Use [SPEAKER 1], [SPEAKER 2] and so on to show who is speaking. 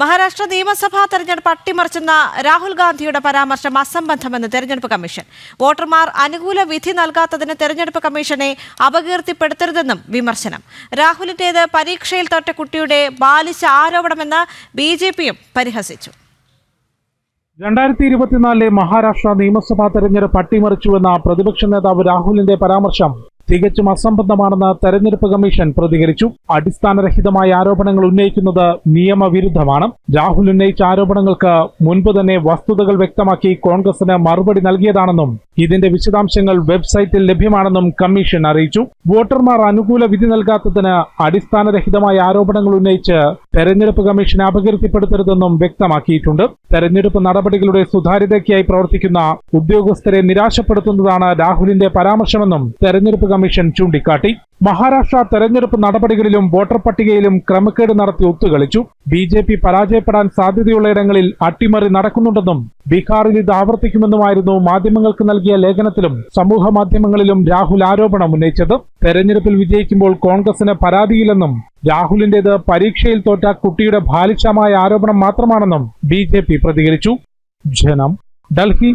[SPEAKER 1] മഹാരാഷ്ട്ര നിയമസഭാ തെരഞ്ഞെടുപ്പ് അട്ടിമറിച്ചെന്ന രാഹുൽ ഗാന്ധിയുടെ പരാമർശം അസംബന്ധമെന്ന് തെരഞ്ഞെടുപ്പ് കമ്മീഷൻ. വോട്ടർമാർ അനുകൂല വിധി നൽകാത്തതിന് തെരഞ്ഞെടുപ്പ് കമ്മീഷനെ അപകീർത്തിപ്പെടുത്തരുതെന്നും വിമർശനം. രാഹുലിന്റേത് പരീക്ഷയിൽ തോറ്റ കുട്ടിയുടെ ബാലിച്ച ആരോപണമെന്ന് ബി ജെ പിയും പരിഹസിച്ചു.
[SPEAKER 2] രണ്ടായിരത്തി ഇരുപത്തിനാലിലെ മഹാരാഷ്ട്ര നിയമസഭാ തെരഞ്ഞെടുപ്പ് അട്ടിമറിച്ചുവെന്ന പ്രതിപക്ഷ നേതാവ് രാഹുലിന്റെ പരാമർശം തികച്ചും അസംബന്ധമാണെന്ന് തെരഞ്ഞെടുപ്പ് കമ്മീഷൻ പ്രതികരിച്ചു. അടിസ്ഥാനരഹിതമായ ആരോപണങ്ങൾ ഉന്നയിക്കുന്നത് നിയമവിരുദ്ധമാണ്. രാഹുൽ ഉന്നയിച്ച ആരോപണങ്ങൾക്ക് മുൻപ് തന്നെ വസ്തുതകൾ വ്യക്തമാക്കി കോൺഗ്രസിന് മറുപടി നൽകിയതാണെന്നും ഇതിന്റെ വിശദാംശങ്ങൾ വെബ്സൈറ്റിൽ ലഭ്യമാണെന്നും കമ്മീഷൻ അറിയിച്ചു. വോട്ടർമാർ അനുകൂല വിധി നൽകാത്തതിന് അടിസ്ഥാനരഹിതമായ ആരോപണങ്ങൾ ഉന്നയിച്ച് തെരഞ്ഞെടുപ്പ് കമ്മീഷൻ അപകീർത്തിപ്പെടുത്തരുതെന്നും വ്യക്തമാക്കിയിട്ടുണ്ട്. തെരഞ്ഞെടുപ്പ് നടപടികളുടെ സുതാര്യതയ്ക്കായി പ്രവർത്തിക്കുന്ന ഉദ്യോഗസ്ഥരെ നിരാശപ്പെടുത്തുന്നതാണ് രാഹുലിന്റെ പരാമർശമെന്നും തെരഞ്ഞെടുപ്പ് കമ്മീഷൻ ചൂണ്ടിക്കാട്ടി. മഹാരാഷ്ട്ര തെരഞ്ഞെടുപ്പ് നടപടികളിലും വോട്ടർ പട്ടികയിലും ക്രമക്കേട് നടത്തി ഒത്തുകളിച്ചു. ബി ജെ പി പരാജയപ്പെടാൻ സാധ്യതയുള്ളയിടങ്ങളിൽ അട്ടിമറി നടക്കുന്നുണ്ടെന്നും ബീഹാറിൽ ഇത് ആവർത്തിക്കുമെന്നുമായിരുന്നു മാധ്യമങ്ങൾക്ക് നൽകിയ ലേഖനത്തിലും സമൂഹ മാധ്യമങ്ങളിലും രാഹുൽ ആരോപണം ഉന്നയിച്ചത്. തെരഞ്ഞെടുപ്പിൽ വിജയിക്കുമ്പോൾ കോൺഗ്രസിന് പരാതിയില്ലെന്നും രാഹുലിന്റേത് പരീക്ഷയിൽ തോറ്റ കുട്ടിയുടെ ബാലിശമായ ആരോപണം മാത്രമാണെന്നും ബി പ്രതികരിച്ചു. ജനം ഡൽഹി